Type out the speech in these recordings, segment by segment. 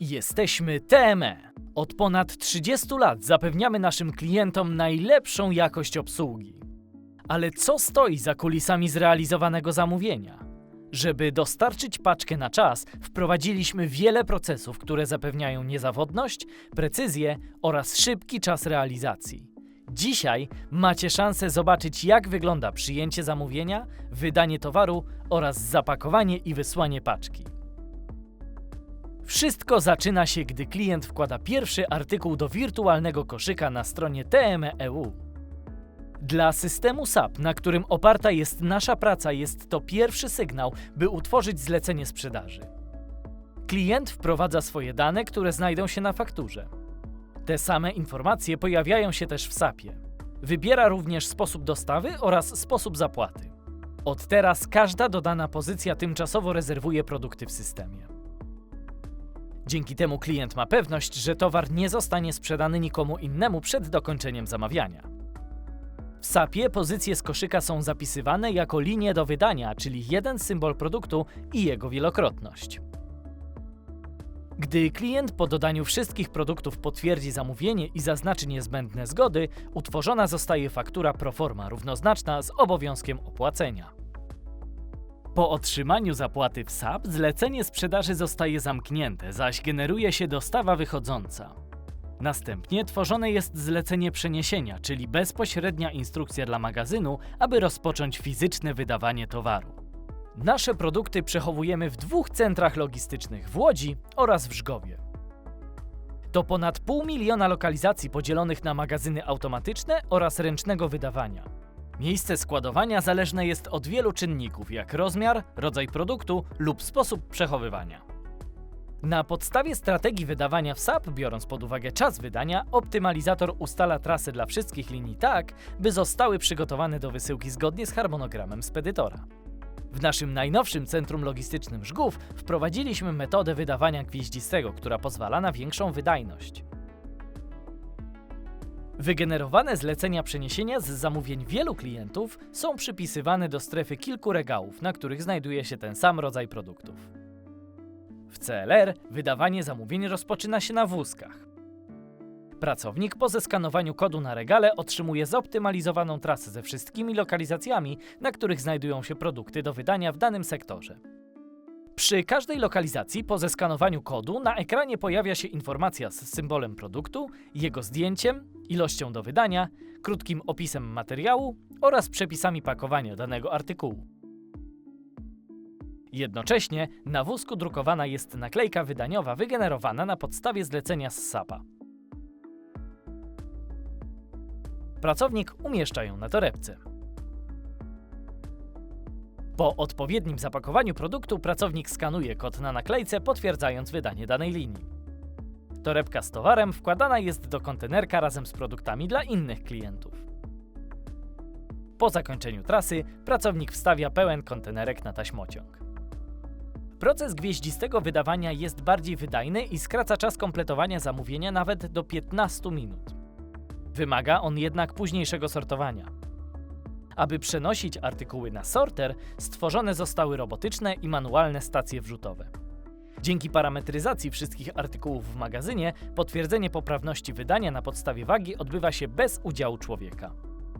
Jesteśmy TME. Od ponad 30 lat zapewniamy naszym klientom najlepszą jakość obsługi. Ale co stoi za kulisami zrealizowanego zamówienia? Żeby dostarczyć paczkę na czas, wprowadziliśmy wiele procesów, które zapewniają niezawodność, precyzję oraz szybki czas realizacji. Dzisiaj macie szansę zobaczyć, jak wygląda przyjęcie zamówienia, wydanie towaru oraz zapakowanie i wysłanie paczki. Wszystko zaczyna się, gdy klient wkłada pierwszy artykuł do wirtualnego koszyka na stronie TME.eu. Dla systemu SAP, na którym oparta jest nasza praca, jest to pierwszy sygnał, by utworzyć zlecenie sprzedaży. Klient wprowadza swoje dane, które znajdą się na fakturze. Te same informacje pojawiają się też w SAPie. Wybiera również sposób dostawy oraz sposób zapłaty. Od teraz każda dodana pozycja tymczasowo rezerwuje produkty w systemie. Dzięki temu klient ma pewność, że towar nie zostanie sprzedany nikomu innemu przed dokończeniem zamawiania. W SAPie pozycje z koszyka są zapisywane jako linie do wydania, czyli jeden symbol produktu i jego wielokrotność. Gdy klient po dodaniu wszystkich produktów potwierdzi zamówienie i zaznaczy niezbędne zgody, utworzona zostaje faktura proforma równoznaczna z obowiązkiem opłacenia. Po otrzymaniu zapłaty w SAP zlecenie sprzedaży zostaje zamknięte, zaś generuje się dostawa wychodząca. Następnie tworzone jest zlecenie przeniesienia, czyli bezpośrednia instrukcja dla magazynu, aby rozpocząć fizyczne wydawanie towaru. Nasze produkty przechowujemy w dwóch centrach logistycznych w Łodzi oraz w Żgowie. To ponad pół miliona lokalizacji podzielonych na magazyny automatyczne oraz ręcznego wydawania. Miejsce składowania zależne jest od wielu czynników, jak rozmiar, rodzaj produktu lub sposób przechowywania. Na podstawie strategii wydawania w SAP, biorąc pod uwagę czas wydania, optymalizator ustala trasy dla wszystkich linii tak, by zostały przygotowane do wysyłki zgodnie z harmonogramem spedytora. W naszym najnowszym centrum logistycznym Żgów wprowadziliśmy metodę wydawania gwieździstego, która pozwala na większą wydajność. Wygenerowane zlecenia przeniesienia z zamówień wielu klientów są przypisywane do strefy kilku regałów, na których znajduje się ten sam rodzaj produktów. W CLR wydawanie zamówień rozpoczyna się na wózkach. Pracownik po zeskanowaniu kodu na regale otrzymuje zoptymalizowaną trasę ze wszystkimi lokalizacjami, na których znajdują się produkty do wydania w danym sektorze. Przy każdej lokalizacji po zeskanowaniu kodu na ekranie pojawia się informacja z symbolem produktu, jego zdjęciem, ilością do wydania, krótkim opisem materiału oraz przepisami pakowania danego artykułu. Jednocześnie na wózku drukowana jest naklejka wydaniowa wygenerowana na podstawie zlecenia z SAP-a. Pracownik umieszcza ją na torebce. Po odpowiednim zapakowaniu produktu pracownik skanuje kod na naklejce, potwierdzając wydanie danej linii. Torebka z towarem wkładana jest do kontenerka razem z produktami dla innych klientów. Po zakończeniu trasy pracownik wstawia pełen kontenerek na taśmociąg. Proces gwieździstego wydawania jest bardziej wydajny i skraca czas kompletowania zamówienia nawet do 15 minut. Wymaga on jednak późniejszego sortowania. Aby przenosić artykuły na sorter, stworzone zostały robotyczne i manualne stacje wrzutowe. Dzięki parametryzacji wszystkich artykułów w magazynie, potwierdzenie poprawności wydania na podstawie wagi odbywa się bez udziału człowieka.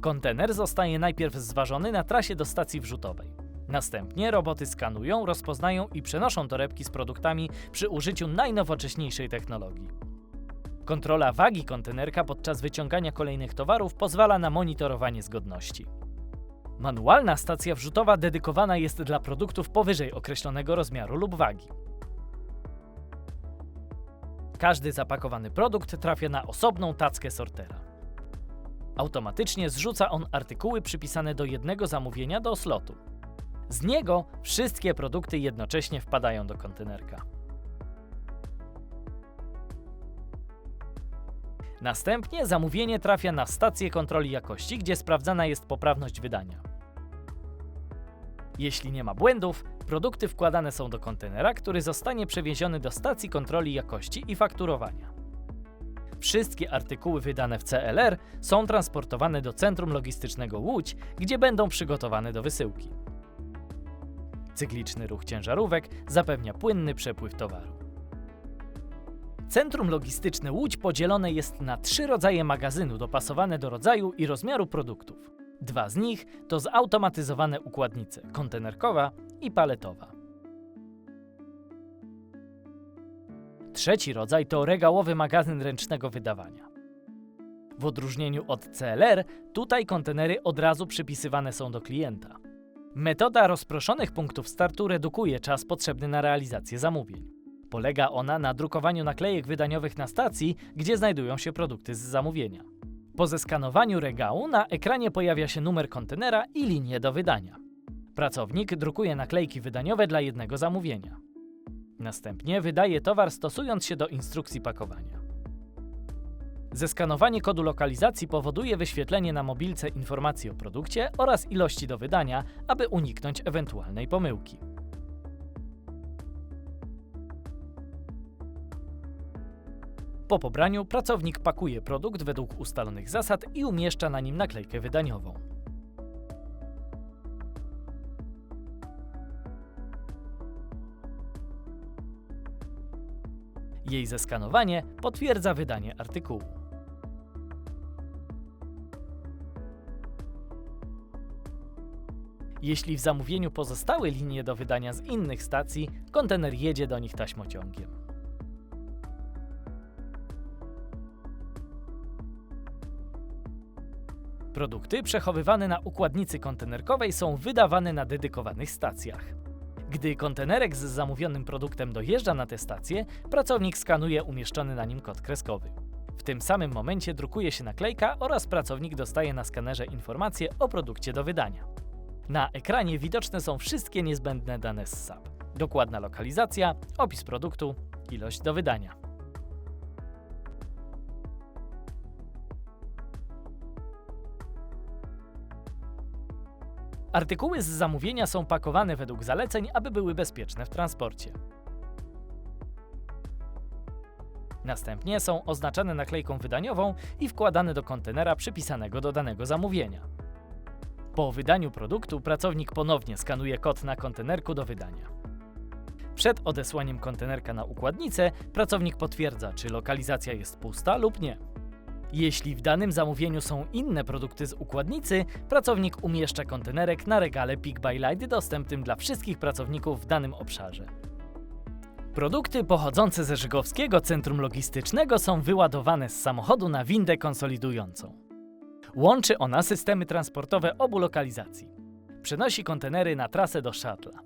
Kontener zostaje najpierw zważony na trasie do stacji wrzutowej. Następnie roboty skanują, rozpoznają i przenoszą torebki z produktami przy użyciu najnowocześniejszej technologii. Kontrola wagi kontenerka podczas wyciągania kolejnych towarów pozwala na monitorowanie zgodności. Manualna stacja wrzutowa dedykowana jest dla produktów powyżej określonego rozmiaru lub wagi. Każdy zapakowany produkt trafia na osobną tackę sortera. Automatycznie zrzuca on artykuły przypisane do jednego zamówienia do slotu. Z niego wszystkie produkty jednocześnie wpadają do kontenerka. Następnie zamówienie trafia na stację kontroli jakości, gdzie sprawdzana jest poprawność wydania. Jeśli nie ma błędów, produkty wkładane są do kontenera, który zostanie przewieziony do stacji kontroli jakości i fakturowania. Wszystkie artykuły wydane w CLR są transportowane do centrum logistycznego Łódź, gdzie będą przygotowane do wysyłki. Cykliczny ruch ciężarówek zapewnia płynny przepływ towaru. Centrum logistyczne Łódź podzielone jest na trzy rodzaje magazynu dopasowane do rodzaju i rozmiaru produktów. Dwa z nich to zautomatyzowane układnice kontenerkowa i paletowa. Trzeci rodzaj to regałowy magazyn ręcznego wydawania. W odróżnieniu od CLR, tutaj kontenery od razu przypisywane są do klienta. Metoda rozproszonych punktów startu redukuje czas potrzebny na realizację zamówień. Polega ona na drukowaniu naklejek wydaniowych na stacji, gdzie znajdują się produkty z zamówienia. Po zeskanowaniu regału na ekranie pojawia się numer kontenera i linie do wydania. Pracownik drukuje naklejki wydaniowe dla jednego zamówienia. Następnie wydaje towar stosując się do instrukcji pakowania. Zeskanowanie kodu lokalizacji powoduje wyświetlenie na mobilce informacji o produkcie oraz ilości do wydania, aby uniknąć ewentualnej pomyłki. Po pobraniu pracownik pakuje produkt według ustalonych zasad i umieszcza na nim naklejkę wydaniową. Jej zeskanowanie potwierdza wydanie artykułu. Jeśli w zamówieniu pozostały linie do wydania z innych stacji, kontener jedzie do nich taśmociągiem. Produkty przechowywane na układnicy kontenerkowej są wydawane na dedykowanych stacjach. Gdy kontenerek z zamówionym produktem dojeżdża na tę stację, pracownik skanuje umieszczony na nim kod kreskowy. W tym samym momencie drukuje się naklejka oraz pracownik dostaje na skanerze informacje o produkcie do wydania. Na ekranie widoczne są wszystkie niezbędne dane z SAP. Dokładna lokalizacja, opis produktu, ilość do wydania. Artykuły z zamówienia są pakowane według zaleceń, aby były bezpieczne w transporcie. Następnie są oznaczane naklejką wydaniową i wkładane do kontenera przypisanego do danego zamówienia. Po wydaniu produktu pracownik ponownie skanuje kod na kontenerku do wydania. Przed odesłaniem kontenerka na układnicę pracownik potwierdza, czy lokalizacja jest pusta lub nie. Jeśli w danym zamówieniu są inne produkty z układnicy, pracownik umieszcza kontenerek na regale Pick by Light dostępnym dla wszystkich pracowników w danym obszarze. Produkty pochodzące ze Żygowskiego Centrum Logistycznego są wyładowane z samochodu na windę konsolidującą. Łączy ona systemy transportowe obu lokalizacji. Przenosi kontenery na trasę do shuttla.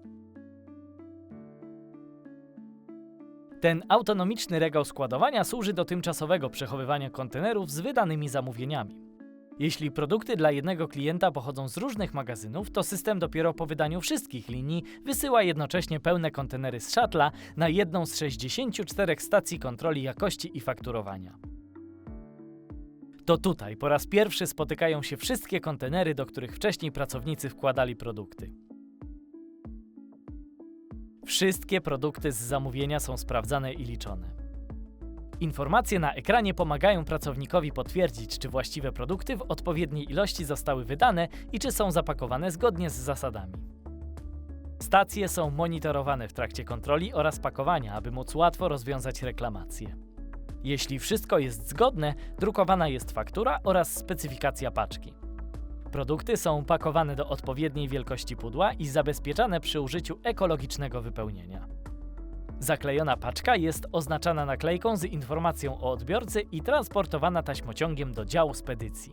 Ten autonomiczny regał składowania służy do tymczasowego przechowywania kontenerów z wydanymi zamówieniami. Jeśli produkty dla jednego klienta pochodzą z różnych magazynów, to system dopiero po wydaniu wszystkich linii wysyła jednocześnie pełne kontenery z shuttla na jedną z 64 stacji kontroli jakości i fakturowania. To tutaj po raz pierwszy spotykają się wszystkie kontenery, do których wcześniej pracownicy wkładali produkty. Wszystkie produkty z zamówienia są sprawdzane i liczone. Informacje na ekranie pomagają pracownikowi potwierdzić, czy właściwe produkty w odpowiedniej ilości zostały wydane i czy są zapakowane zgodnie z zasadami. Stacje są monitorowane w trakcie kontroli oraz pakowania, aby móc łatwo rozwiązać reklamacje. Jeśli wszystko jest zgodne, drukowana jest faktura oraz specyfikacja paczki. Produkty są pakowane do odpowiedniej wielkości pudła i zabezpieczane przy użyciu ekologicznego wypełnienia. Zaklejona paczka jest oznaczana naklejką z informacją o odbiorcy i transportowana taśmociągiem do działu spedycji.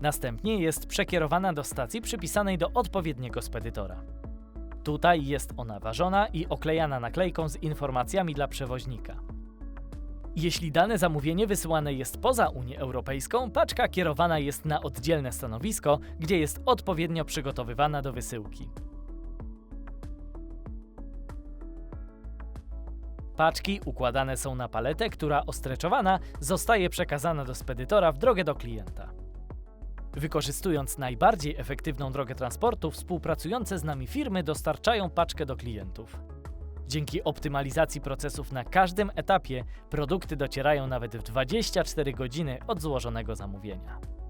Następnie jest przekierowana do stacji przypisanej do odpowiedniego spedytora. Tutaj jest ona ważona i oklejana naklejką z informacjami dla przewoźnika. Jeśli dane zamówienie wysyłane jest poza Unię Europejską, paczka kierowana jest na oddzielne stanowisko, gdzie jest odpowiednio przygotowywana do wysyłki. Paczki układane są na paletę, która ostreczowana zostaje przekazana do spedytora w drogę do klienta. Wykorzystując najbardziej efektywną drogę transportu, współpracujące z nami firmy dostarczają paczkę do klientów. Dzięki optymalizacji procesów na każdym etapie produkty docierają nawet w 24 godziny od złożonego zamówienia.